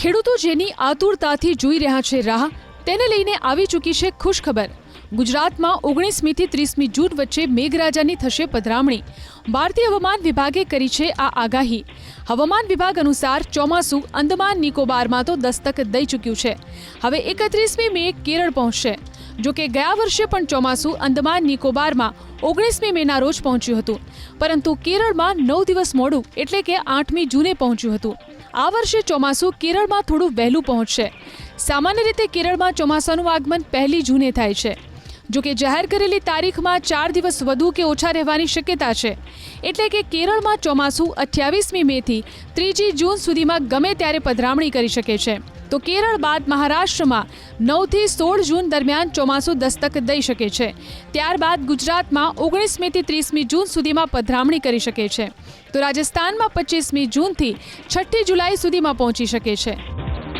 ખેડૂતો જેની આતુરતાથી જોઈ રહ્યા છે રાહ, તેને લઈને આવી ચૂકી છે ખુશ ખબર ગુજરાતમાં ઓગણીસમીથી ત્રીસમી જૂન વચ્ચે મેઘરાજાની થશે પધરામણી. ભારતીય હવામાન વિભાગે કરી છે આ આગાહી. હવામાન વિભાગ અનુસાર ચોમાસું અંદમાન નિકોબારમાં તો દસ્તક દઈ ચૂક્યું છે. હવે એકત્રીસમી મે કેરળ પહોંચશે. જો કે ગયા વર્ષે પણ ચોમાસું અંદમાન નિકોબારમાં ઓગણીસમી મેના રોજ પહોંચ્યું હતું. પરંતુ કેરળમાં નવ દિવસ મોડું એટલે કે આઠમી જૂને પહોંચ્યું હતું. આ વર્ષે ચોમાસું કેરળમાં થોડું વહેલું પહોંચશે. સામાન્ય રીતે કેરળમાં ચોમાસાનું આગમન પહેલી જૂને થાય છે. જો કે જાહેર કરેલી તારીખમાં ચાર દિવસ વધુ કે ઓછા રહેવાની શક્યતા છે. એટલે કે કેરળમાં ચોમાસું અઠ્યાવીસમી મેથી ત્રીજી જૂન સુધીમાં ગમે ત્યારે પધરામણી કરી શકે છે. તો કેરળ બાદ મહારાષ્ટ્રમાં નવથી સોળ જૂન દરમિયાન ચોમાસું દસ્તક દઈ શકે છે. ત્યારબાદ ગુજરાતમાં ઓગણીસ મેથી ત્રીસમી જૂન સુધીમાં પધરામણી કરી શકે છે. તો રાજસ્થાનમાં પચીસમી જૂનથી છઠ્ઠી જુલાઈ સુધીમાં પહોંચી શકે છે.